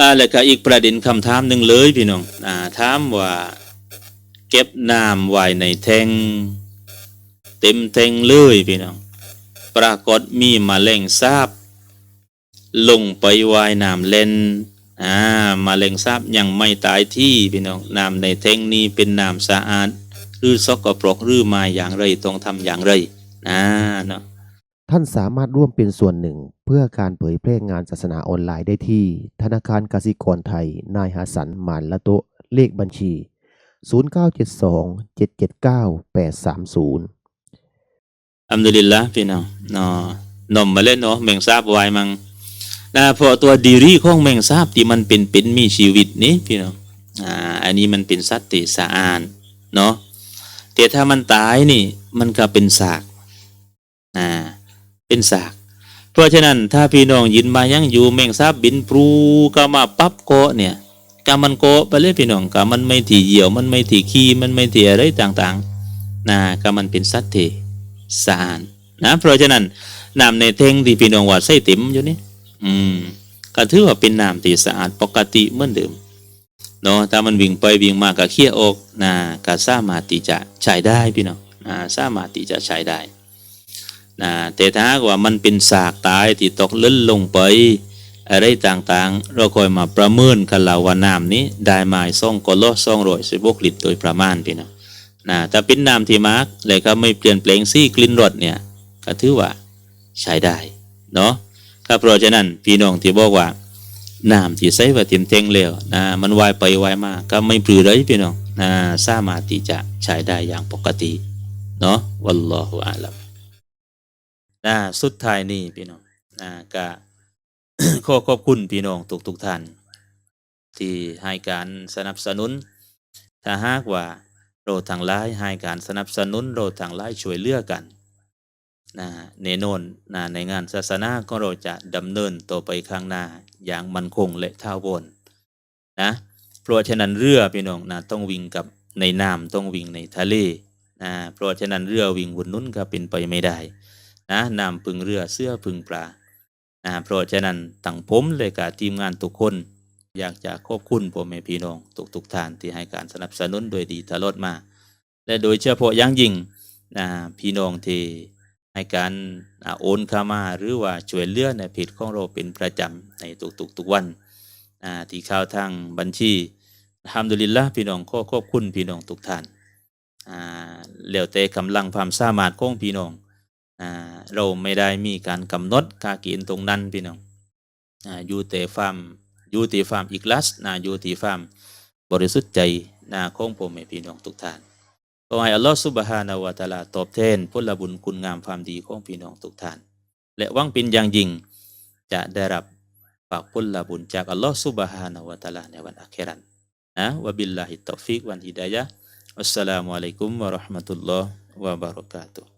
อ่าแล้วก็อีกประเด็นคำถามหนึ่งเลยพี่น้องอ่าถามว่าเก็บน้ำไว้ในแทงเต็มแทงเลยพี่น้องปรากฏมีมาแมลงสาบ ลงไปวายน้ำเล่นอ่ามาแมลงสาบยังไม่ตายที่พี่น้องน้ำในแทงนี้เป็นน้ำสะอาดหรือสกปรกหรือมาอย่างไรต้องทำอย่างไรอ่าเนาะ ท่านสามารถร่วมเป็นส่วนหนึ่ง เพื่อการเผยแพร่งานศาสนาออนไลน์ได้ที่ ธนาคารกสิกรไทย นายหาสันหมานละโตเลขบัญชี 0972 779 830อัมดุลิลละพี่น้องนาะนมมาเล่นเนาะแมงสาบวายมังนะพราะตัวดีรีของแมงสาบที่มันเป็นเป็นมีชีวิตนี้พี่น้องอ่าอันนี้มันเป็นสัตว์ที่สะอาดเนาะแต่ถ้ามันตายนี่ มันก็เป็นสากอ่า เป็นสาก เพราะฉะนั้นถ้าพี่น้องยินมายังอยู่แมงสาบบินปรูก็มาปั๊บโกเนี่ยกามันโกไปเลยพี่น้องกามันไม่ถี่เหี่ยวมันไม่ถี่ขี้มันไม่ถี่อะไรต่างๆนะกามันเป็นสัตว์ที่สะอาดนะเพราะฉะนั้นน้ำในเทงที่พี่น้องว่าใส่ติ๋มอยู่นี่อืมก็ถือว่าเป็นน้ำที่สะอาดปกติเหมือนเดิมเนาะถ้ามันวิ่งไปวิ่งมาก็เคี่ยออกนะก็สามารถที่จะใช้ได้พี่น้องอ่าสามารถที่จะใช้ได้ นะแต่ถ้าว่ามันเป็นสากตายที่ตกเล่นลงไปอะไรต่างๆ เราคอยมาประเมินกันเราว่าน้ำนี้ได้มาส่องกโลส่องรอยสิบกลิตรโดยประมาณพี่น้องนะถ้าเป็นน้ำที่มาร์กเลยก็ไม่เปลี่ยนแปลงซี่กลิ่นรสเนี่ยก็ถือว่าใช้ได้เนาะก็เพราะฉะนั้นพี่น้องที่บอกว่าน้ำที่ใส่ว่าเต็มเต็งแล้วนะมันวายไปวายมาก็ไม่ปลือเลยพี่น้องนะสามารถที่จะใช้ได้อย่างปกติเนาะวัลลอฮุอาลัม สุดท้ายนี่พี่น้องนะก็ขอขอบคุณพี่น้องทุกทุกท่าน ที่ให้การสนับสนุน ถ้าหากว่าเราทางไลายให้การสนับสนุนเราทางไลายช่วยเหลือกันนะแน่นนนะในงานศาสนาก็เราจะดำเนินต่อไปข้างหน้าอย่างมั่นคงและท่าวนนะเพราะฉะนั้นเรือพี่น้องนะต้องวิ่งกับในน้ำต้องวิ่งในทะเลนะเพราะฉะนั้นเรือวิ่งบนนู้นก็เป็นไปไม่ได้ นะน้ำพึ่งเรือเสื้อพึ่งปลานะเพราะฉะนั้นตั้งผมเลยกับทีมงานทุกคน อยากจะขอบคุณพ่อแม่พี่น้องทุกๆท่านที่ให้การสนับสนุนโดยดีตลอดมา และโดยเฉพาะอย่างยิ่งนะพี่น้องที่ให้การโอนเข้ามาหรือว่าช่วยเหลือในเพจของเราเป็นประจำในทุกๆทุกวันอ่าที่ข้าวทางบัญชีทำดุลิลละพี่น้องขอขอบคุณพี่น้องทุกท่านอ่าแล้วแต่กำลังความสามารถของพี่น้อง อ่าเราไม่ได้มีการกำหนดค่ากณฑ์ตรงนั้นพี่น้องอ่าอยู่แต่ความอยู่ที่ความอีกลัสนะอยู่ที่ความบริสุทธิ์ใจนะของผมให้พี่น้องทุกท่านขอให้อัลลอฮฺสุบฮานาวะตาลาตอบแทนผลบุญคุณงามความดีของพี่น้องทุกท่าน และวังเป็นอย่างยิ่งจะได้รับฝากผลบุญจากอัลลอฮฺสุบฮานาวะตาลาในวันอาคราตนะวะบิลลาฮิตตอฟิกวันฮิดายะอัสสลามุอะลัยกุมวะราะห์มะตุลลอฮ์วะบะเราะกาตุฮ์